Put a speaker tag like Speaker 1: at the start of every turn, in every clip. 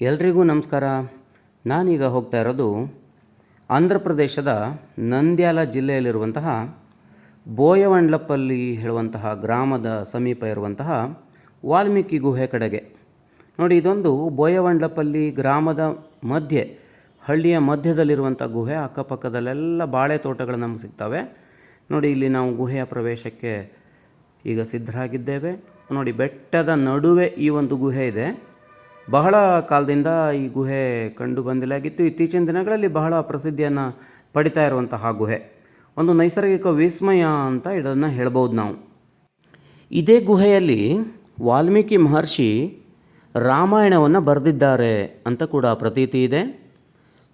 Speaker 1: ಎಲ್ರಿಗೂ ನಮಸ್ಕಾರ. ನಾನೀಗ ಹೋಗ್ತಾ ಇರೋದು ಆಂಧ್ರ ಪ್ರದೇಶದ ನಂದ್ಯಾಲ ಜಿಲ್ಲೆಯಲ್ಲಿರುವಂತಹ ಬೋಯವಂಡ್ಲಪ್ಪಲ್ಲಿ ಹೇಳುವಂತಹ ಗ್ರಾಮದ ಸಮೀಪ ಇರುವಂತಹ ವಾಲ್ಮೀಕಿ ಗುಹೆ ಕಡೆಗೆ. ನೋಡಿ, ಇದೊಂದು ಬೋಯವಂಡ್ಲಪ್ಪಲ್ಲಿ ಗ್ರಾಮದ ಮಧ್ಯೆ, ಹಳ್ಳಿಯ ಮಧ್ಯದಲ್ಲಿರುವಂಥ ಗುಹೆ. ಅಕ್ಕಪಕ್ಕದಲ್ಲೆಲ್ಲ ಬಾಳೆ ತೋಟಗಳು ನಮಗೆ ಸಿಗ್ತವೆ. ನೋಡಿ, ಇಲ್ಲಿ ನಾವು ಗುಹೆಯ ಪ್ರವೇಶಕ್ಕೆ ಈಗ ಸಿದ್ಧರಾಗಿದ್ದೇವೆ. ನೋಡಿ, ಬೆಟ್ಟದ ನಡುವೆ ಈ ಒಂದು ಗುಹೆ ಇದೆ. ಬಹಳ ಕಾಲದಿಂದ ಈ ಗುಹೆ ಕಂಡು ಬಂದಿಲಾಗಿತ್ತು. ಇತ್ತೀಚಿನ ದಿನಗಳಲ್ಲಿ ಬಹಳ ಪ್ರಸಿದ್ಧಿಯನ್ನು ಪಡಿತಾ ಇರುವಂತಹ ಗುಹೆ. ಒಂದು ನೈಸರ್ಗಿಕ ವಿಸ್ಮಯ ಅಂತ ಇದನ್ನು ಹೇಳ್ಬೋದು ನಾವು. ಇದೇ ಗುಹೆಯಲ್ಲಿ ವಾಲ್ಮೀಕಿ ಮಹರ್ಷಿ ರಾಮಾಯಣವನ್ನು ಬರೆದಿದ್ದಾರೆ ಅಂತ ಕೂಡ ಪ್ರತೀತಿ ಇದೆ.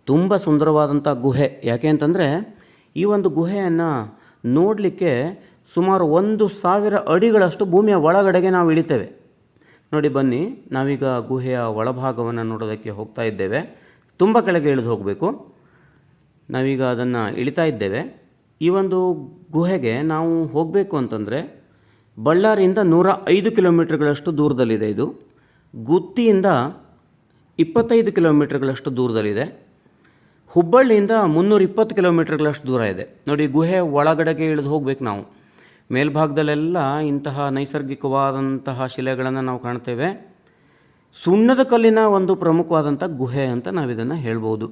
Speaker 1: ತುಂಬ ಸುಂದರವಾದಂಥ ಗುಹೆ. ಯಾಕೆ ಅಂತಂದರೆ ಈ ಒಂದು ಗುಹೆಯನ್ನು ನೋಡಲಿಕ್ಕೆ ಸುಮಾರು ಒಂದು ಸಾವಿರ ಅಡಿಗಳಷ್ಟು ಭೂಮಿಯ ಒಳಗಡೆಗೆ ನಾವು ಇಳಿತೇವೆ. ನೋಡಿ ಬನ್ನಿ, ನಾವೀಗ ಗುಹೆಯ ಒಳಭಾಗವನ್ನು ನೋಡೋದಕ್ಕೆ ಹೋಗ್ತಾ ಇದ್ದೇವೆ. ತುಂಬ ಕೆಳಗೆ ಇಳಿದು ಹೋಗಬೇಕು. ನಾವೀಗ ಅದನ್ನು ಇಳಿತಾ ಇದ್ದೇವೆ. ಈ ಒಂದು ಗುಹೆಗೆ ನಾವು ಹೋಗಬೇಕು ಅಂತಂದರೆ ಬಳ್ಳಾರಿಯಿಂದ ನೂರ ಐದು ಕಿಲೋಮೀಟ್ರ್ಗಳಷ್ಟು ದೂರದಲ್ಲಿದೆ ಇದು. ಗುತ್ತಿಯಿಂದ ಇಪ್ಪತ್ತೈದು ಕಿಲೋಮೀಟ್ರ್ಗಳಷ್ಟು ದೂರದಲ್ಲಿದೆ. ಹುಬ್ಬಳ್ಳಿಯಿಂದ ಮುನ್ನೂರ ಇಪ್ಪತ್ತು ಕಿಲೋಮೀಟ್ರ್ಗಳಷ್ಟು ದೂರ ಇದೆ. ನೋಡಿ, ಗುಹೆ ಒಳಗಡೆಗೆ ಇಳಿದು ಹೋಗ್ಬೇಕು ನಾವು. ಮೇಲ್ಭಾಗದಲ್ಲೆಲ್ಲ ಇಂತಹ ನೈಸರ್ಗಿಕವಾದಂತಹ ಶಿಲೆಗಳನ್ನು ನಾವು ಕಾಣ್ತೇವೆ. ಸುಣ್ಣದ ಕಲ್ಲಿನ ಒಂದು ಪ್ರಮುಖವಾದಂಥ ಗುಹೆ ಅಂತ ನಾವಿದನ್ನು ಹೇಳ್ಬೋದು.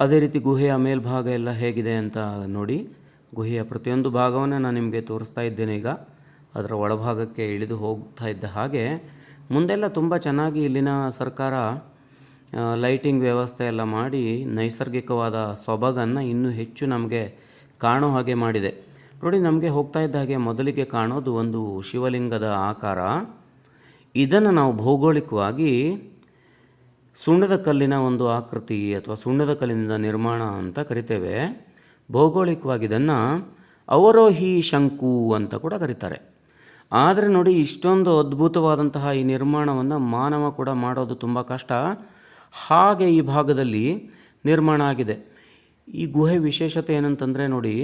Speaker 1: ಅದೇ ರೀತಿ ಗುಹೆಯ ಮೇಲ್ಭಾಗ ಎಲ್ಲ ಹೇಗಿದೆ ಅಂತ ನೋಡಿ, ಗುಹೆಯ ಪ್ರತಿಯೊಂದು ಭಾಗವನ್ನು ನಾನು ನಿಮಗೆ ತೋರಿಸ್ತಾ ಇದ್ದೇನೆ ಈಗ. ಅದರ ಒಳಭಾಗಕ್ಕೆ ಇಳಿದು ಹೋಗ್ತಾ ಇದ್ದ ಹಾಗೆ, ಮುಂದೆಲ್ಲ ತುಂಬ ಚೆನ್ನಾಗಿ ಇಲ್ಲಿನ ಸರ್ಕಾರ ಲೈಟಿಂಗ್ ವ್ಯವಸ್ಥೆ ಎಲ್ಲ ಮಾಡಿ ನೈಸರ್ಗಿಕವಾದ ಸೊಬಗನ್ನು ಇನ್ನೂ ಹೆಚ್ಚು ನಮಗೆ ಕಾಣೋ ಹಾಗೆ ಮಾಡಿದೆ. ನೋಡಿ, ನಮಗೆ ಹೋಗ್ತಾ ಇದ್ದ ಹಾಗೆ ಮೊದಲಿಗೆ ಕಾಣೋದು ಒಂದು ಶಿವಲಿಂಗದ ಆಕಾರ. ಇದನ್ನು ನಾವು ಭೌಗೋಳಿಕವಾಗಿ ಸುಣ್ಣದ ಕಲ್ಲಿನ ಒಂದು ಆಕೃತಿ ಅಥವಾ ಸುಣ್ಣದ ಕಲ್ಲಿನಿಂದ ನಿರ್ಮಾಣ ಅಂತ ಕರಿತೇವೆ. ಭೌಗೋಳಿಕವಾಗಿ ಇದನ್ನು ಅವರೋಹಿ ಶಂಕು ಅಂತ ಕೂಡ ಕರೀತಾರೆ. ಆದರೆ ನೋಡಿ, ಇಷ್ಟೊಂದು ಅದ್ಭುತವಾದಂತಹ ಈ ನಿರ್ಮಾಣವನ್ನು ಮಾನವ ಕೂಡ ಮಾಡೋದು ತುಂಬ ಕಷ್ಟ. ಹಾಗೆ ಈ ಭಾಗದಲ್ಲಿ ನಿರ್ಮಾಣ ಆಗಿದೆ. ಈ ಗುಹೆ ವಿಶೇಷತೆ ಏನಂತಂದರೆ ನೋಡಿ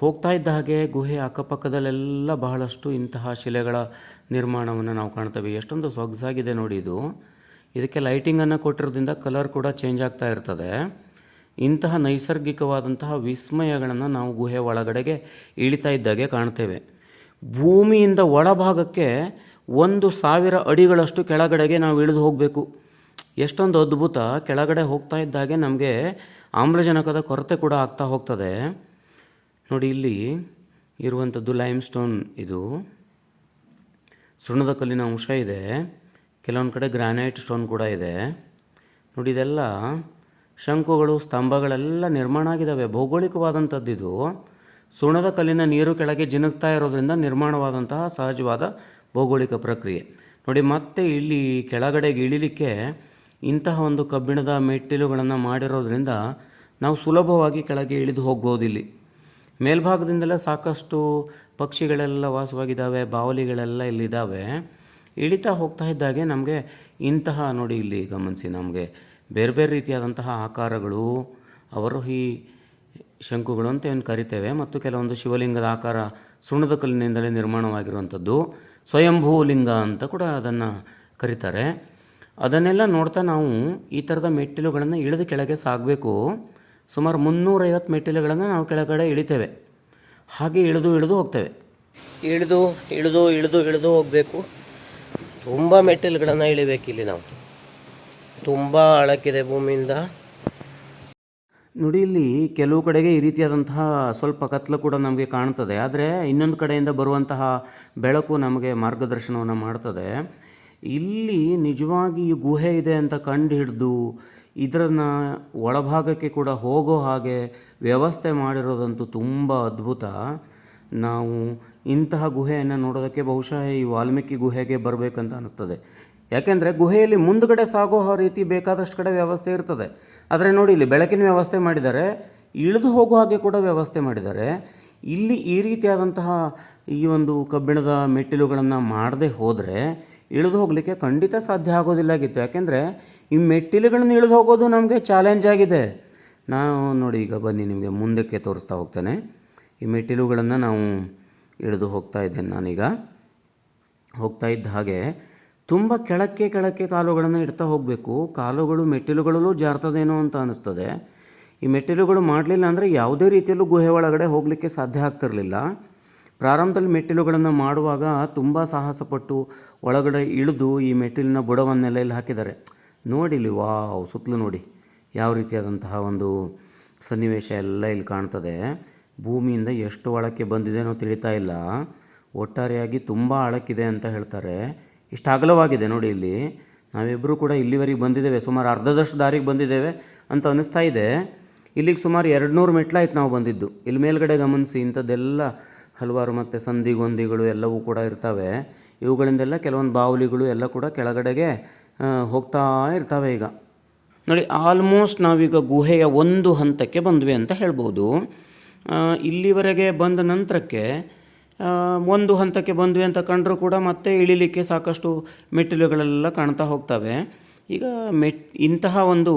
Speaker 1: ಹೋಗ್ತಾ ಇದ್ದ ಹಾಗೆ ಗುಹೆ ಅಕ್ಕಪಕ್ಕದಲ್ಲೆಲ್ಲ ಬಹಳಷ್ಟು ಇಂತಹ ಶಿಲೆಗಳ ನಿರ್ಮಾಣವನ್ನು ನಾವು ಕಾಣ್ತೇವೆ. ಎಷ್ಟೊಂದು ಸೊಗಸಾಗಿದೆ ನೋಡಿ ಇದು. ಇದಕ್ಕೆ ಲೈಟಿಂಗನ್ನು ಕೊಟ್ಟಿರೋದ್ರಿಂದ ಕಲರ್ ಕೂಡ ಚೇಂಜ್ ಆಗ್ತಾ ಇರ್ತದೆ. ಇಂತಹ ನೈಸರ್ಗಿಕವಾದಂತಹ ವಿಸ್ಮಯಗಳನ್ನು ನಾವು ಗುಹೆ ಒಳಗಡೆಗೆ ಇಳಿತಾ ಇದ್ದಾಗೆ ಕಾಣ್ತೇವೆ. ಭೂಮಿಯಿಂದ ಒಳಭಾಗಕ್ಕೆ ಒಂದು ಸಾವಿರ ಅಡಿಗಳಷ್ಟು ಕೆಳಗಡೆಗೆ ನಾವು ಇಳಿದು ಹೋಗಬೇಕು. ಎಷ್ಟೊಂದು ಅದ್ಭುತ. ಕೆಳಗಡೆ ಹೋಗ್ತಾ ಇದ್ದ ಹಾಗೆ ನಮಗೆ ಆಮ್ಲಜನಕದ ಕೊರತೆ ಕೂಡ ಆಗ್ತಾ ಹೋಗ್ತದೆ. ನೋಡಿ ಇಲ್ಲಿ ಇರುವಂಥದ್ದು ಲೈಮ್ ಸ್ಟೋನ್ ಇದು. ಸುಣ್ಣದ ಕಲ್ಲಿನ ಅಂಶ ಇದೆ. ಕೆಲವೊಂದು ಕಡೆ ಗ್ರಾನೈಟ್ ಸ್ಟೋನ್ ಕೂಡ ಇದೆ. ನೋಡಿ ಇದೆಲ್ಲ ಶಂಕುಗಳು, ಸ್ತಂಭಗಳೆಲ್ಲ ನಿರ್ಮಾಣ ಆಗಿದ್ದಾವೆ ಭೌಗೋಳಿಕವಾದಂಥದ್ದು ಇದು. ಸುಣ್ಣದ ಕಲ್ಲಿನ ನೀರು ಕೆಳಗೆ ಜಿನುಗ್ತಾ ಇರೋದ್ರಿಂದ ನಿರ್ಮಾಣವಾದಂತಹ ಸಹಜವಾದ ಭೌಗೋಳಿಕ ಪ್ರಕ್ರಿಯೆ. ನೋಡಿ ಮತ್ತೆ ಇಲ್ಲಿ ಕೆಳಗಡೆಗೆ ಇಳಿಲಿಕ್ಕೆ ಇಂತಹ ಒಂದು ಕಬ್ಬಿಣದ ಮೆಟ್ಟಿಲುಗಳನ್ನು ಮಾಡಿರೋದ್ರಿಂದ ನಾವು ಸುಲಭವಾಗಿ ಕೆಳಗೆ ಇಳಿದು ಹೋಗ್ಬೋದು ಇಲ್ಲಿ ಮೇಲ್ಭಾಗದಿಂದಲೇ ಸಾಕಷ್ಟು ಪಕ್ಷಿಗಳೆಲ್ಲ ವಾಸವಾಗಿದ್ದಾವೆ, ಬಾವಲಿಗಳೆಲ್ಲ ಇಲ್ಲಿದ್ದಾವೆ. ಇಳಿತಾ ಹೋಗ್ತಾ ಇದ್ದಾಗೆ ನಮಗೆ ಇಂತಹ ನೋಡಿ ಇಲ್ಲಿ ಗಮನಿಸಿ ನಮಗೆ ಬೇರೆ ಬೇರೆ ರೀತಿಯಾದಂತಹ ಆಕಾರಗಳು, ಅವರೋಹಿ ಶಂಕುಗಳು ಅಂತ ಏನು ಕರಿತೇವೆ ಮತ್ತು ಕೆಲವೊಂದು ಶಿವಲಿಂಗದ ಆಕಾರ ಸುಣ್ಣದ ಕಲ್ಲಿನಿಂದಲೇ ನಿರ್ಮಾಣವಾಗಿರುವಂಥದ್ದು ಸ್ವಯಂಭೂ ಲಿಂಗ ಅಂತ ಕೂಡ ಅದನ್ನು ಕರೀತಾರೆ. ಅದನ್ನೆಲ್ಲ ನೋಡ್ತಾ ನಾವು ಈ ಥರದ ಮೆಟ್ಟಿಲುಗಳನ್ನು ಇಳಿದು ಕೆಳಗೆ ಸಾಗಬೇಕು ಸುಮಾರು ಮುನ್ನೂರೈವತ್ತು ಮೆಟ್ಟಿಲುಗಳನ್ನು ನಾವು ಕೆಳಗಡೆ ಇಳಿತೇವೆ. ಹಾಗೆ ಇಳಿದು ಇಳಿದು ಹೋಗ್ತೇವೆ.
Speaker 2: ಇಳಿದು ಇಳಿದು ಇಳಿದು ಇಳಿದು ಹೋಗಬೇಕು. ತುಂಬ ಮೆಟ್ಟಿಲುಗಳನ್ನು ಇಳಿಬೇಕು ಇಲ್ಲಿ ನಾವು. ತುಂಬ ಅಳಕಿದೆ ಭೂಮಿಯಿಂದ.
Speaker 1: ನೋಡಿ ಇಲ್ಲಿ ಕೆಲವು ಕಡೆಗೆ ಈ ರೀತಿಯಾದಂತಹ ಸ್ವಲ್ಪ ಕತ್ಲು ಕೂಡ ನಮಗೆ ಕಾಣ್ತದೆ. ಆದರೆ ಇನ್ನೊಂದು ಕಡೆಯಿಂದ ಬರುವಂತಹ ಬೆಳಕು ನಮಗೆ ಮಾರ್ಗದರ್ಶನವನ್ನು ಮಾಡ್ತದೆ. ಇಲ್ಲಿ ನಿಜವಾಗಿ ಈ ಗುಹೆ ಇದೆ ಅಂತ ಕಂಡು ಹಿಡಿದು ಇದರನ್ನು ಒಳಭಾಗಕ್ಕೆ ಕೂಡ ಹೋಗೋ ಹಾಗೆ ವ್ಯವಸ್ಥೆ ಮಾಡಿರೋದಂತೂ ತುಂಬ ಅದ್ಭುತ. ನಾವು ಇಂತಹ ಗುಹೆಯನ್ನು ನೋಡೋದಕ್ಕೆ ಬಹುಶಃ ಈ ವಾಲ್ಮೀಕಿ ಗುಹೆಗೆ ಬರಬೇಕಂತ ಅನ್ನಿಸ್ತದೆ ಯಾಕೆಂದರೆ ಗುಹೆಯಲ್ಲಿ ಮುಂದುಗಡೆ ಸಾಗೋ ರೀತಿ ಬೇಕಾದಷ್ಟು ಕಡೆ ವ್ಯವಸ್ಥೆ ಇರ್ತದೆ. ಆದರೆ ನೋಡಿ, ಇಲ್ಲಿ ಬೆಳಕಿನ ವ್ಯವಸ್ಥೆ ಮಾಡಿದ್ದಾರೆ, ಇಳಿದು ಹೋಗೋ ಹಾಗೆ ಕೂಡ ವ್ಯವಸ್ಥೆ ಮಾಡಿದ್ದಾರೆ. ಇಲ್ಲಿ ಈ ರೀತಿಯಾದಂತಹ ಈ ಒಂದು ಕಬ್ಬಿಣದ ಮೆಟ್ಟಿಲುಗಳನ್ನು ಮಾಡದೆ ಹೋದರೆ ಇಳಿದು ಹೋಗಲಿಕ್ಕೆ ಖಂಡಿತ ಸಾಧ್ಯ ಆಗೋದಿಲ್ಲಾಗಿತ್ತು ಯಾಕೆಂದರೆ ಈ ಮೆಟ್ಟಿಲುಗಳನ್ನು ಇಳಿದು ಹೋಗೋದು ನಮಗೆ ಚಾಲೆಂಜ್ ಆಗಿದೆ. ನಾವು ನೋಡಿ, ಈಗ ಬನ್ನಿ, ನಿಮಗೆ ಮುಂದಕ್ಕೆ ತೋರಿಸ್ತಾ ಹೋಗ್ತೇನೆ. ಈ ಮೆಟ್ಟಿಲುಗಳನ್ನು ನಾವು ಇಳಿದು ಹೋಗ್ತಾ ಇದ್ದೇನೆ ನಾನೀಗ. ಹೋಗ್ತಾ ಇದ್ದ ಹಾಗೆ ತುಂಬ ಕೆಳಕ್ಕೆ ಕೆಳಕ್ಕೆ ಕಾಲುಗಳನ್ನು ಇಡ್ತಾ ಹೋಗಬೇಕು. ಕಾಲುಗಳು ಮೆಟ್ಟಿಲುಗಳಲ್ಲೂ ಜಾರ್ತದೇನೋ ಅಂತ ಅನಿಸ್ತದೆ. ಈ ಮೆಟ್ಟಿಲುಗಳು ಮಾಡಲಿಲ್ಲ ಅಂದರೆ ಯಾವುದೇ ರೀತಿಯಲ್ಲೂ ಗುಹೆ ಒಳಗಡೆ ಹೋಗಲಿಕ್ಕೆ ಸಾಧ್ಯ ಆಗ್ತಿರಲಿಲ್ಲ. ಪ್ರಾರಂಭದಲ್ಲಿ ಮೆಟ್ಟಿಲುಗಳನ್ನು ಮಾಡುವಾಗ ತುಂಬ ಸಾಹಸಪಟ್ಟು ಒಳಗಡೆ ಇಳಿದು ಈ ಮೆಟ್ಟಿಲಿನ ಬುಡವನ್ನೆಲ್ಲ ಇಲ್ಲಿ ಹಾಕಿದ್ದಾರೆ. ನೋಡಿ ಇಲ್ಲಿ ವಾವ್, ಸುತ್ತಲೂ ನೋಡಿ. ಯಾವ ರೀತಿಯಾದಂತಹ ಒಂದು ಸನ್ನಿವೇಶ ಎಲ್ಲ ಇಲ್ಲಿ ಕಾಣ್ತದೆ. ಭೂಮಿಯಿಂದ ಎಷ್ಟು ಆಳಕ್ಕೆ ಅನ್ನೋ ತಿಳಿತಾ ಇಲ್ಲ. ಒಟ್ಟಾರೆಯಾಗಿ ತುಂಬ ಆಳಕ್ಕಿದೆ ಅಂತ ಹೇಳ್ತಾರೆ. ಇಷ್ಟು ಅಗಲವಾಗಿದೆ ನೋಡಿ ಇಲ್ಲಿ. ನಾವಿಬ್ಬರೂ ಕೂಡ ಇಲ್ಲಿವರೆಗೆ ಬಂದಿದ್ದೇವೆ. ಸುಮಾರು ಅರ್ಧದಷ್ಟು ದಾರಿಗೆ ಬಂದಿದ್ದೇವೆ ಅಂತ ಅನ್ನಿಸ್ತಾ ಇದೆ. ಇಲ್ಲಿಗೆ ಸುಮಾರು ಎರಡು ನೂರು ಮೆಟ್ಲಾಯ್ತು ನಾವು ಬಂದಿದ್ದು. ಇಲ್ಲಿ ಮೇಲ್ಗಡೆ ಗಮನಿಸಿ, ಇಂಥದ್ದೆಲ್ಲ ಹಲವಾರು ಮತ್ತು ಸಂಧಿಗೊಂದಿಗಳು ಎಲ್ಲವೂ ಕೂಡ ಇರ್ತವೆ. ಇವುಗಳಿಂದೆಲ್ಲ ಕೆಲವೊಂದು ಬಾವಲಿಗಳು ಎಲ್ಲ ಕೂಡ ಕೆಳಗಡೆಗೆ ಹೋಗ್ತಾ ಇರ್ತವೆ ಈಗ. ನೋಡಿ ಆಲ್ಮೋಸ್ಟ್ ನಾವೀಗ ಗುಹೆಯ ಒಂದು ಹಂತಕ್ಕೆ ಬಂದ್ವಿ ಅಂತ ಹೇಳ್ಬೋದು. ಇಲ್ಲಿವರೆಗೆ ಬಂದ ನಂತರಕ್ಕೆ ಒಂದು ಹಂತಕ್ಕೆ ಬಂದ್ವಿ ಅಂತ ಕಂಡರೂ ಕೂಡ ಮತ್ತೆ ಇಳಿಲಿಕ್ಕೆ ಸಾಕಷ್ಟು ಮೆಟ್ಟಿಲುಗಳೆಲ್ಲ ಕಾಣ್ತಾ ಹೋಗ್ತವೆ. ಈಗ ಮೆಟ್, ಇಂತಹ ಒಂದು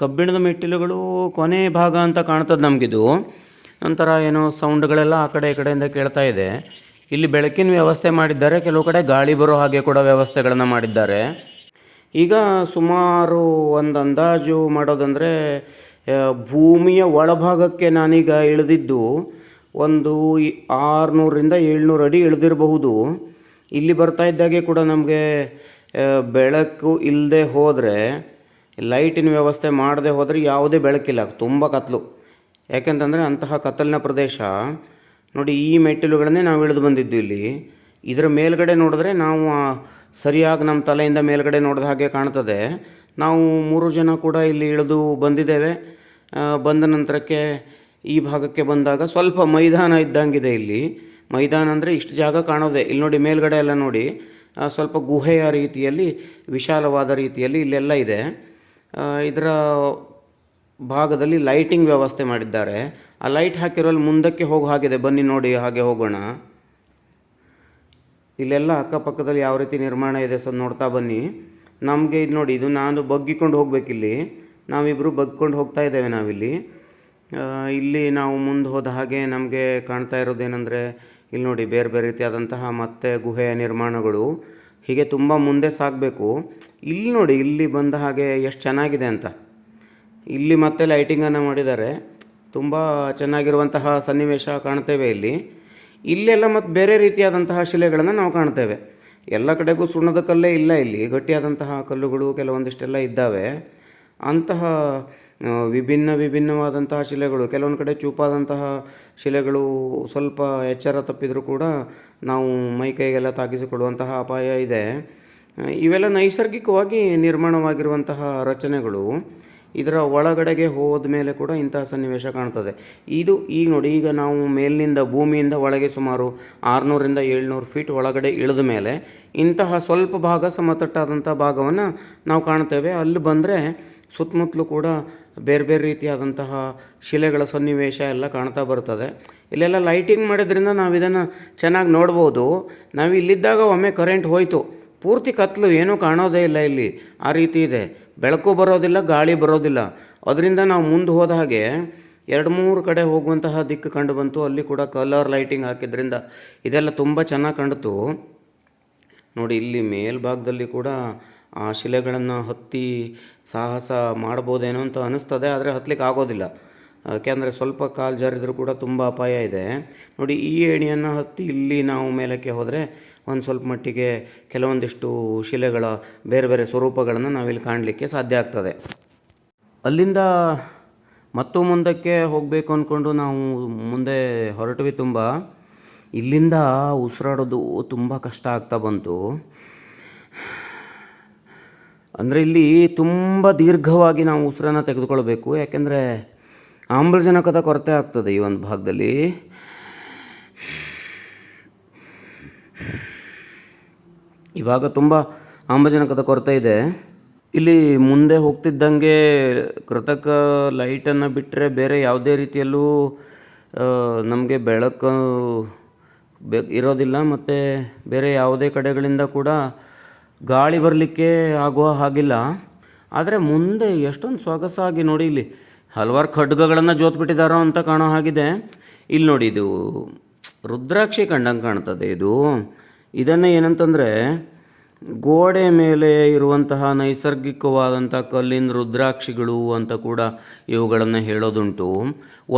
Speaker 1: ಕಬ್ಬಿಣದ ಮೆಟ್ಟಿಲುಗಳು ಕೊನೆ ಭಾಗ ಅಂತ ಕಾಣ್ತದೆ ನಮಗಿದು. ನಂತರ ಏನೋ ಸೌಂಡ್ಗಳೆಲ್ಲ ಆ ಕಡೆ ಈ ಕಡೆಯಿಂದ ಕೇಳ್ತಾ ಇದೆ. ಇಲ್ಲಿ ಬೆಳಕಿನ ವ್ಯವಸ್ಥೆ ಮಾಡಿದ್ದಾರೆ, ಕೆಲವು ಕಡೆ ಗಾಳಿ ಬರೋ ಹಾಗೆ ಕೂಡ ವ್ಯವಸ್ಥೆಗಳನ್ನು ಮಾಡಿದ್ದಾರೆ. ಈಗ ಸುಮಾರು ಒಂದು ಅಂದಾಜು ಮಾಡೋದಂದರೆ ಭೂಮಿಯ ಒಳಭಾಗಕ್ಕೆ ನಾನೀಗ ಇಳಿದಿದ್ದು ಒಂದು ಆರುನೂರರಿಂದ ಏಳ್ನೂರು ಅಡಿ ಇಳಿದಿರಬಹುದು. ಇಲ್ಲಿ ಬರ್ತಾ ಇದ್ದಾಗೆ ಕೂಡ ನಮಗೆ ಬೆಳಕು ಇಲ್ಲದೆ ಹೋದರೆ, ಲೈಟಿನ ವ್ಯವಸ್ಥೆ ಮಾಡದೆ ಹೋದರೆ ಯಾವುದೇ ಬೆಳಕಿಲ್ಲ, ತುಂಬ ಕತ್ಲು. ಯಾಕೆಂತಂದರೆ ಅಂತಹ ಕತ್ತಲಿನ ಪ್ರದೇಶ, ನೋಡಿ ಈ ಮೆಟ್ಟಿಲುಗಳನ್ನೇ ನಾವು ಇಳಿದು ಬಂದಿದ್ದು ಇಲ್ಲಿ. ಇದರ ಮೇಲ್ಗಡೆ ನೋಡಿದ್ರೆ ನಾವು ಸರಿಯಾಗಿ ನಮ್ಮ ತಲೆಯಿಂದ ಮೇಲ್ಗಡೆ ನೋಡಿದ ಹಾಗೆ ಕಾಣ್ತದೆ. ನಾವು ಮೂರು ಜನ ಕೂಡ ಇಲ್ಲಿ ಇಳಿದು ಬಂದಿದ್ದೇವೆ. ಬಂದ ನಂತರಕ್ಕೆ ಈ ಭಾಗಕ್ಕೆ ಬಂದಾಗ ಸ್ವಲ್ಪ ಮೈದಾನ ಇದ್ದಂಗಿದೆ ಇಲ್ಲಿ. ಮೈದಾನ ಅಂದರೆ ಇಷ್ಟು ಜಾಗ ಕಾಣೋದೆ. ಇಲ್ಲಿ ನೋಡಿ ಮೇಲ್ಗಡೆ ಎಲ್ಲ ನೋಡಿ ಸ್ವಲ್ಪ ಗುಹೆಯ ರೀತಿಯಲ್ಲಿ, ವಿಶಾಲವಾದ ರೀತಿಯಲ್ಲಿ ಇಲ್ಲೆಲ್ಲ ಇದೆ. ಇದರ ಭಾಗದಲ್ಲಿ ಲೈಟಿಂಗ್ ವ್ಯವಸ್ಥೆ ಮಾಡಿದ್ದಾರೆ. ಆ ಲೈಟ್ ಹಾಕಿರೋಲ್ಲಿ ಮುಂದಕ್ಕೆ ಹೋಗೋ ಹಾಗಿದೆ. ಬನ್ನಿ ನೋಡಿ ಹಾಗೆ ಹೋಗೋಣ. ಇಲ್ಲೆಲ್ಲ ಅಕ್ಕಪಕ್ಕದಲ್ಲಿ ಯಾವ ರೀತಿ ನಿರ್ಮಾಣ ಇದೆ ಸೊ ನೋಡ್ತಾ ಬನ್ನಿ. ನಮಗೆ ಇದು ನೋಡಿ, ಇದು ನಾನು ಬಗ್ಗಿಕೊಂಡು ಹೋಗ್ಬೇಕಿಲ್ಲಿ. ನಾವಿಬ್ಬರು ಬಗ್ಕೊಂಡು ಹೋಗ್ತಾ ಇದ್ದೇವೆ ನಾವಿಲ್ಲಿ. ಇಲ್ಲಿ ನಾವು ಮುಂದೆ ಹೋದ ಹಾಗೆ ನಮಗೆ ಕಾಣ್ತಾ ಇರೋದೇನೆಂದರೆ, ಇಲ್ಲಿ ನೋಡಿ ಬೇರೆ ಬೇರೆ ರೀತಿಯಾದಂತಹ ಮತ್ತೆ ಗುಹೆಯ ನಿರ್ಮಾಣಗಳು. ಹೀಗೆ ತುಂಬ ಮುಂದೆ ಸಾಗಬೇಕು. ಇಲ್ಲಿ ನೋಡಿ, ಇಲ್ಲಿ ಬಂದ ಹಾಗೆ ಎಷ್ಟು ಚೆನ್ನಾಗಿದೆ ಅಂತ. ಇಲ್ಲಿ ಮತ್ತೆ ಲೈಟಿಂಗನ್ನು ಮಾಡಿದ್ದಾರೆ. ತುಂಬ ಚೆನ್ನಾಗಿರುವಂತಹ ಸನ್ನಿವೇಶ ಕಾಣ್ತೇವೆ ಇಲ್ಲಿ. ಇಲ್ಲೆಲ್ಲ ಮತ್ತು ಬೇರೆ ರೀತಿಯಾದಂತಹ ಶಿಲೆಗಳನ್ನು ನಾವು ಕಾಣ್ತೇವೆ. ಎಲ್ಲ ಕಡೆಗೂ ಸುಣ್ಣದ ಕಲ್ಲೇ ಇಲ್ಲ ಇಲ್ಲಿ. ಗಟ್ಟಿಯಾದಂತಹ ಕಲ್ಲುಗಳು ಕೆಲವೊಂದಿಷ್ಟೆಲ್ಲ ಇದ್ದಾವೆ. ಅಂತಹ ವಿಭಿನ್ನ ವಿಭಿನ್ನವಾದಂತಹ ಶಿಲೆಗಳು, ಕೆಲವೊಂದು ಕಡೆ ಚೂಪಾದಂತಹ ಶಿಲೆಗಳು ಸ್ವಲ್ಪ ಎಚ್ಚರ ತಪ್ಪಿದರೂ ಕೂಡ ನಾವು ಮೈ ಕೈಗೆಲ್ಲ ತಾಗಿಸಿಕೊಳ್ಳುವಂತಹ ಅಪಾಯ ಇದೆ. ಇವೆಲ್ಲ ನೈಸರ್ಗಿಕವಾಗಿ ನಿರ್ಮಾಣವಾಗಿರುವಂತಹ ರಚನೆಗಳು. ಇದರ ಒಳಗಡೆಗೆ ಹೋದ ಮೇಲೆ ಕೂಡ ಇಂತಹ ಸನ್ನಿವೇಶ ಕಾಣ್ತದೆ. ಇದು ಈಗ ನೋಡಿ, ಈಗ ನಾವು ಮೇಲಿನಿಂದ ಭೂಮಿಯಿಂದ ಒಳಗೆ ಸುಮಾರು ಆರುನೂರಿಂದ ಏಳ್ನೂರು ಫೀಟ್ ಒಳಗಡೆ ಇಳಿದ ಮೇಲೆ ಇಂತಹ ಸ್ವಲ್ಪ ಭಾಗ ಸಮತಟ್ಟಾದಂಥ ಭಾಗವನ್ನು ನಾವು ಕಾಣ್ತೇವೆ. ಅಲ್ಲಿ ಬಂದರೆ ಸುತ್ತಮುತ್ತಲೂ ಕೂಡ ಬೇರೆ ಬೇರೆ ರೀತಿಯಾದಂತಹ ಶಿಲೆಗಳ ಸನ್ನಿವೇಶ ಎಲ್ಲ ಕಾಣ್ತಾ ಬರ್ತದೆ. ಇಲ್ಲೆಲ್ಲ ಲೈಟಿಂಗ್ ಮಾಡಿದ್ರಿಂದ ನಾವು ಇದನ್ನು ಚೆನ್ನಾಗಿ ನೋಡ್ಬೋದು. ನಾವು ಇಲ್ಲಿದ್ದಾಗ ಒಮ್ಮೆ ಕರೆಂಟ್ ಹೋಯಿತು. ಪೂರ್ತಿ ಕತ್ಲು ಏನೂ ಕಾಣೋದೇ ಇಲ್ಲ ಇಲ್ಲಿ. ಆ ರೀತಿ ಇದೆ. ಬೆಳಕು ಬರೋದಿಲ್ಲ, ಗಾಳಿ ಬರೋದಿಲ್ಲ. ಅದರಿಂದ ನಾವು ಮುಂದೆ ಹೋದ ಹಾಗೆ ಎರಡು ಮೂರು ಕಡೆ ಹೋಗುವಂತಹ ದಿಕ್ಕು ಕಂಡು ಬಂತು. ಅಲ್ಲಿ ಕೂಡ ಕಲರ್ ಲೈಟಿಂಗ್ ಹಾಕಿದ್ರಿಂದ ಇದೆಲ್ಲ ತುಂಬ ಚೆನ್ನಾಗಿ ಕಂಡಿತು. ನೋಡಿ, ಇಲ್ಲಿ ಮೇಲ್ಭಾಗದಲ್ಲಿ ಕೂಡ ಆ ಶಿಲೆಗಳನ್ನು ಹತ್ತಿ ಸಾಹಸ ಮಾಡ್ಬೋದೇನೋ ಅಂತ ಅನ್ನಿಸ್ತದೆ ಆದರೆ ಹತ್ತಲಿಕ್ಕೆ ಆಗೋದಿಲ್ಲ. ಯಾಕೆಂದರೆ ಸ್ವಲ್ಪ ಕಾಲು ಜಾರಿದರೂ ಕೂಡ ತುಂಬ ಅಪಾಯ ಇದೆ. ನೋಡಿ, ಈ ಏಣಿಯನ್ನು ಹತ್ತಿ ಇಲ್ಲಿ ನಾವು ಮೇಲಕ್ಕೆ ಹೋದರೆ ಒಂದು ಸ್ವಲ್ಪ ಮಟ್ಟಿಗೆ ಕೆಲವೊಂದಿಷ್ಟು ಶಿಲೆಗಳ ಬೇರೆ ಬೇರೆ ಸ್ವರೂಪಗಳನ್ನು ನಾವಿಲ್ಲಿ ಕಾಣಲಿಕ್ಕೆ ಸಾಧ್ಯ ಆಗ್ತದೆ. ಅಲ್ಲಿಂದ ಮತ್ತು ಮುಂದಕ್ಕೆ ಹೋಗಬೇಕು ಅಂದ್ಕೊಂಡು ನಾವು ಮುಂದೆ ಹೊರಟವಿ ತುಂಬ. ಇಲ್ಲಿಂದ ಉಸಿರಾಡೋದು ತುಂಬ ಕಷ್ಟ ಆಗ್ತಾ ಬಂತು. ಅಂದರೆ ಇಲ್ಲಿ ತುಂಬ ದೀರ್ಘವಾಗಿ ನಾವು ಉಸಿರನ್ನು ತೆಗೆದುಕೊಳ್ಬೇಕು. ಯಾಕೆಂದರೆ ಆಮ್ಲಜನಕದ ಕೊರತೆ ಆಗ್ತದೆ ಈ ಒಂದು ಭಾಗದಲ್ಲಿ. ಇವಾಗ ತುಂಬ ಆಮ್ಲಜನಕದ ಕೊರತೆ ಇದೆ. ಇಲ್ಲಿ ಮುಂದೆ ಹೋಗ್ತಿದ್ದಂಗೆ ಕೃತಕ ಲೈಟನ್ನು ಬಿಟ್ಟರೆ ಬೇರೆ ಯಾವುದೇ ರೀತಿಯಲ್ಲೂ ನಮಗೆ ಬೆಳಕು ಬೆ ಇರೋದಿಲ್ಲ. ಮತ್ತು ಬೇರೆ ಯಾವುದೇ ಕಡೆಗಳಿಂದ ಕೂಡ ಗಾಳಿ ಬರಲಿಕ್ಕೆ ಆಗುವ ಹಾಗಿಲ್ಲ. ಆದರೆ ಮುಂದೆ ಎಷ್ಟೊಂದು ಸೊಗಸಾಗಿ ನೋಡಿ ಇಲ್ಲಿ ಹಲವಾರು ಖಡ್ಗಗಳನ್ನು ಜೋತ್ಬಿಟ್ಟಿದ್ದಾರೋ ಅಂತ ಕಾಣೋ ಹಾಗಿದೆ. ಇಲ್ಲಿ ನೋಡಿ ಇದು ರುದ್ರಾಕ್ಷಿ ಕಂಡಂಗೆ ಕಾಣ್ತದೆ ಇದು. ಇದನ್ನು ಏನಂತಂದರೆ,
Speaker 3: ಗೋಡೆ ಮೇಲೆ ಇರುವಂತಹ ನೈಸರ್ಗಿಕವಾದಂಥ ಕಲ್ಲಿನ ರುದ್ರಾಕ್ಷಿಗಳು ಅಂತ ಕೂಡ ಇವುಗಳನ್ನು ಹೇಳೋದುಂಟು.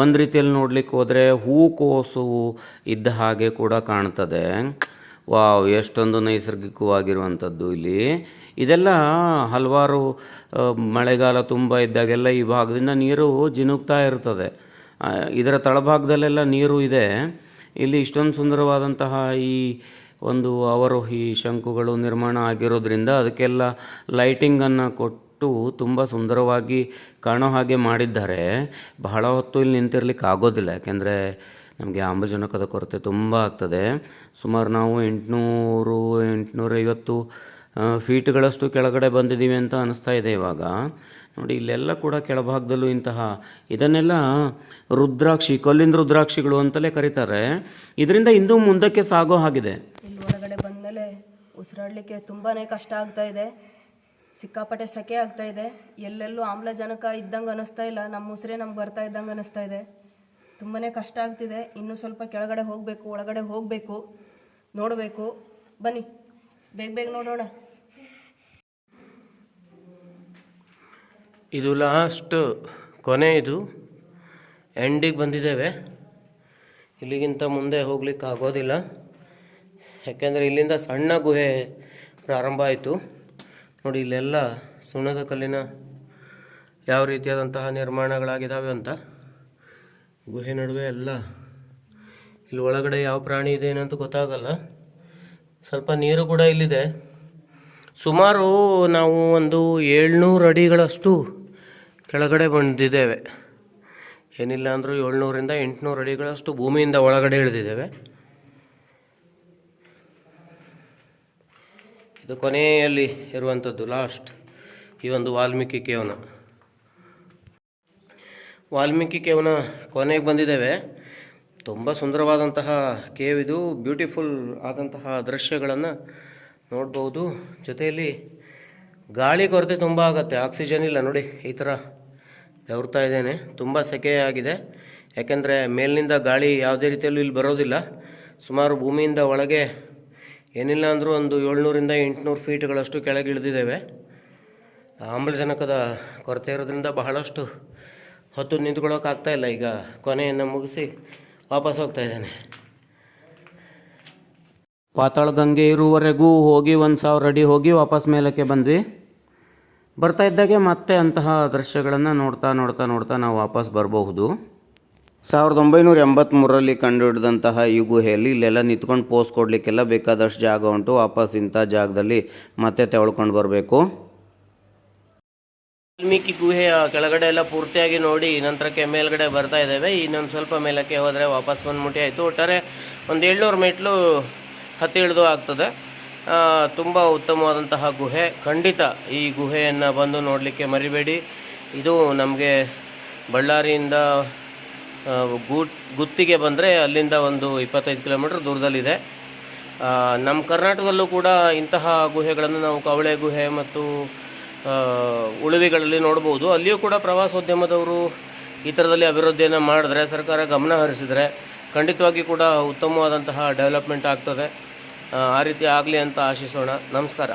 Speaker 3: ಒಂದು ರೀತಿಯಲ್ಲಿ ನೋಡಲಿಕ್ಕೆ ಹೋದರೆ ಹೂಕೋಸು ಇದ್ದ ಹಾಗೆ ಕೂಡ ಕಾಣ್ತದೆ. ವಾವ್, ಎಷ್ಟೊಂದು ನೈಸರ್ಗಿಕವಾಗಿರುವಂಥದ್ದು ಇಲ್ಲಿ. ಇದೆಲ್ಲ ಹಲವಾರು ಮಳೆಗಾಲ ತುಂಬ ಇದ್ದಾಗೆಲ್ಲ ಈ ಭಾಗದಿಂದ ನೀರು ಜಿನುಗ್ತಾ ಇರ್ತದೆ. ಇದರ ತಳಭಾಗದಲ್ಲೆಲ್ಲ ನೀರು ಇದೆ. ಇಲ್ಲಿ ಇಷ್ಟೊಂದು ಸುಂದರವಾದಂತಹ ಈ ಒಂದು ಅವರೋಹಿ ಶಂಕುಗಳು ನಿರ್ಮಾಣ ಆಗಿರೋದ್ರಿಂದ ಅದಕ್ಕೆಲ್ಲ ಲೈಟಿಂಗನ್ನು ಕೊಟ್ಟು ತುಂಬ ಸುಂದರವಾಗಿ ಕಾಣೋ ಹಾಗೆ ಮಾಡಿದ್ದಾರೆ. ಬಹಳ ಹೊತ್ತು ಇಲ್ಲಿ ನಿಂತಿರ್ಲಿಕ್ಕೆ ಆಗೋದಿಲ್ಲ, ಯಾಕೆಂದರೆ ನಮಗೆ ಆಮ್ಲಜನಕದ ಕೊರತೆ ತುಂಬ ಆಗ್ತದೆ. ಸುಮಾರು ನಾವು ಎಂಟುನೂರು, ಎಂಟುನೂರೈವತ್ತು ಫೀಟ್ಗಳಷ್ಟು ಕೆಳಗಡೆ ಬಂದಿದ್ದೀವಿ ಅಂತ ಅನಿಸ್ತಾ ಇದೆ ಇವಾಗ. ನೋಡಿ, ಇಲ್ಲೆಲ್ಲ ಕೂಡ ಕೆಳಭಾಗದಲ್ಲೂ ಇಂತಹ ಇದನ್ನೆಲ್ಲ ರುದ್ರಾಕ್ಷಿ, ಕಲ್ಲಿನ ರುದ್ರಾಕ್ಷಿಗಳು ಅಂತಲೇ ಕರೀತಾರೆ. ಇದರಿಂದ ಇನ್ನೂ ಮುಂದಕ್ಕೆ ಸಾಗೋ ಹಾಗಿದೆ.
Speaker 4: ಉಸಿರಾಡಲಿಕ್ಕೆ ತುಂಬಾ ಕಷ್ಟ ಆಗ್ತಾ ಇದೆ. ಸಿಕ್ಕಾಪಟ್ಟೆ ಸೆಕೆ ಆಗ್ತಾ ಇದೆ. ಎಲ್ಲೆಲ್ಲೂ ಆಮ್ಲಜನಕ ಇದ್ದಂಗೆ ಅನ್ನಿಸ್ತಾ ಇಲ್ಲ. ನಮ್ಮ ಉಸಿರೇ ನಮ್ಗೆ ಬರ್ತಾ ಇದ್ದಂಗೆ ಅನ್ನಿಸ್ತಾ ಇದೆ. ತುಂಬಾ ಕಷ್ಟ ಆಗ್ತಿದೆ. ಇನ್ನೂ ಸ್ವಲ್ಪ ಕೆಳಗಡೆ ಹೋಗಬೇಕು, ಒಳಗಡೆ ಹೋಗಬೇಕು. ನೋಡಬೇಕು. ಬನ್ನಿ. ಬೇಗ ಬೇಗ ನೋಡೋಣ.
Speaker 1: ಇದು ಲಾಸ್ಟ್ ಕೊನೆ ಇದು. ಎಂಡಿಗೆ ಬಂದಿದ್ದೇವೆ. ಇಲ್ಲಿಗಿಂತ ಮುಂದೆ ಹೋಗ್ಲಿಕ್ಕೆ ಆಗೋದಿಲ್ಲ ಯಾಕೆಂದರೆ ಇಲ್ಲಿಂದ ಸಣ್ಣ ಗುಹೆ ಪ್ರಾರಂಭ ಆಯಿತು. ನೋಡಿ, ಇಲ್ಲೆಲ್ಲ ಸುಣ್ಣದ ಕಲ್ಲಿನ ಯಾವ ರೀತಿಯಾದಂತಹ ನಿರ್ಮಾಣಗಳಾಗಿದ್ದಾವೆ ಅಂತ. ಗುಹೆ ನಡುವೆ ಎಲ್ಲ ಇಲ್ಲಿ ಒಳಗಡೆ ಯಾವ ಪ್ರಾಣಿ ಇದೆ ಏನಂತ ಗೊತ್ತಾಗಲ್ಲ. ಸ್ವಲ್ಪ ನೀರು ಕೂಡ ಇಲ್ಲಿದೆ. ಸುಮಾರು ನಾವು ಒಂದು ಏಳ್ನೂರು ಅಡಿಗಳಷ್ಟು ಕೆಳಗಡೆ ಬಂದಿದ್ದೇವೆ. ಏನಿಲ್ಲ ಅಂದರೂ ಏಳ್ನೂರಿಂದ ಎಂಟುನೂರು ಅಡಿಗಳಷ್ಟು ಭೂಮಿಯಿಂದ ಒಳಗಡೆ ಇಳಿದಿದ್ದೇವೆ. ಇದು ಕೊನೆಯಲ್ಲಿ ಇರುವಂಥದ್ದು ಲಾಸ್ಟ್ ಈ ಒಂದು ವಾಲ್ಮೀಕಿ ಕೇವನ. ವಾಲ್ಮೀಕಿ ಕೇವನ ಕೊನೆಗೆ ಬಂದಿದ್ದೇವೆ. ತುಂಬ ಸುಂದರವಾದಂತಹ ಕೇವ್ ಇದು ಬ್ಯೂಟಿಫುಲ್ ಆದಂತಹ ದೃಶ್ಯಗಳನ್ನು ನೋಡ್ಬೋದು. ಜೊತೆಯಲ್ಲಿ ಗಾಳಿ ಕೊರತೆ ತುಂಬ ಆಗುತ್ತೆ ಆಕ್ಸಿಜನ್ ಇಲ್ಲ ನೋಡಿ, ಈ ಥರ ಬೆವರ್ತಾ ಇದ್ದೇನೆ. ತುಂಬ ಸೆಕೆ ಆಗಿದೆ ಯಾಕೆಂದರೆ ಮೇಲಿನಿಂದ ಗಾಳಿ ಯಾವುದೇ ರೀತಿಯಲ್ಲೂ ಇಲ್ಲಿ ಬರೋದಿಲ್ಲ. ಸುಮಾರು ಭೂಮಿಯಿಂದ ಒಳಗೆ ಏನಿಲ್ಲ ಅಂದರೂ ಒಂದು ಏಳ್ನೂರಿಂದ ಎಂಟುನೂರು ಫೀಟ್ಗಳಷ್ಟು ಕೆಳಗೆ ಇಳಿದಿದ್ದೇವೆ. ಆಮ್ಲಜನಕದ ಕೊರತೆ ಇರೋದ್ರಿಂದ ಬಹಳಷ್ಟು ಹೊತ್ತು ನಿಂತ್ಕೊಳ್ಳೋಕ್ಕಾಗ್ತಾ ಇಲ್ಲ. ಈಗ ಕೊನೆಯನ್ನು ಮುಗಿಸಿ ವಾಪಸ್ ಹೋಗ್ತಾ ಇದ್ದೇನೆ.
Speaker 3: ಪಾತಾಳ ಗಂಗೆ ಇರುವವರೆಗೂ ಹೋಗಿ ಒಂದು ಸಾವಿರ ಅಡಿ ಹೋಗಿ ವಾಪಸ್ ಮೇಲಕ್ಕೆ ಬಂದ್ವಿ. ಬರ್ತಾ ಇದ್ದಾಗೆ ಮತ್ತೆ ಅಂತಹ ದೃಶ್ಯಗಳನ್ನು ನೋಡ್ತಾ ನೋಡ್ತಾ ನೋಡ್ತಾ ನಾವು ವಾಪಸ್ ಬರಬಹುದು. ಸಾವಿರದ ಒಂಬೈನೂರ ಎಂಬತ್ತ್ಮೂರರಲ್ಲಿ ಕಂಡುಹಿಡಿದಂತಹ ಈ ಗುಹೆಯಲ್ಲಿ ಇಲ್ಲೆಲ್ಲ ನಿಂತ್ಕೊಂಡು ಪೋಸ್ ಕೊಡಲಿಕ್ಕೆಲ್ಲ ಬೇಕಾದಷ್ಟು ಜಾಗ ಉಂಟು. ವಾಪಸ್ ಇಂಥ ಜಾಗದಲ್ಲಿ ಮತ್ತೆ ತೆವಳ್ಕೊಂಡು ಬರಬೇಕು.
Speaker 1: ವಾಲ್ಮೀಕಿ ಗುಹೆಯ ಕೆಳಗಡೆ ಎಲ್ಲ ಪೂರ್ತಿಯಾಗಿ ನೋಡಿ, ನಂತರಕ್ಕೆ ಮೇಲ್ಗಡೆ ಬರ್ತಾ ಇದ್ದೇವೆ. ಇನ್ನೊಂದು ಸ್ವಲ್ಪ ಮೇಲಕ್ಕೆ ಹೋದರೆ ವಾಪಸ್ ಬಂದ್ಬಿಟ್ಟು ಆಯಿತು. ಒಟ್ಟಾರೆ ಒಂದು ಏಳ್ನೂರು ಮೆಟ್ಲು ಹತ್ತಿ ಇಳಿದು ಆಗ್ತದೆ ತುಂಬ ಉತ್ತಮವಾದಂತಹ ಗುಹೆ. ಖಂಡಿತ ಈ ಗುಹೆಯನ್ನು ಬಂದು ನೋಡಲಿಕ್ಕೆ ಮರಿಬೇಡಿ. ಇದು ನಮಗೆ ಬಳ್ಳಾರಿಯಿಂದ ಗೂಟ್, ಗುತ್ತಿಗೆ ಬಂದರೆ ಅಲ್ಲಿಂದ ಒಂದು ಇಪ್ಪತ್ತೈದು ಕಿಲೋಮೀಟ್ರ್ ದೂರದಲ್ಲಿದೆ. ನಮ್ಮ ಕರ್ನಾಟಕದಲ್ಲೂ ಕೂಡ ಇಂತಹ ಗುಹೆಗಳನ್ನು ನಾವು ಕವಳೆ ಗುಹೆ ಮತ್ತು ಉಳುವಿಗಳಲ್ಲಿ ನೋಡ್ಬೋದು. ಅಲ್ಲಿಯೂ ಕೂಡ ಪ್ರವಾಸೋದ್ಯಮದವರು ಈ ಥರದಲ್ಲಿ ಅಭಿವೃದ್ಧಿಯನ್ನು ಮಾಡಿದ್ರೆ, ಸರ್ಕಾರ ಗಮನ ಹರಿಸಿದರೆ ಖಂಡಿತವಾಗಿ ಕೂಡ ಉತ್ತಮವಾದಂತಹ ಡೆವಲಪ್ಮೆಂಟ್ ಆಗ್ತದೆ. ಆ ರೀತಿ ಆಗಲಿ ಅಂತ ಆಶಿಸೋಣ. ನಮಸ್ಕಾರ.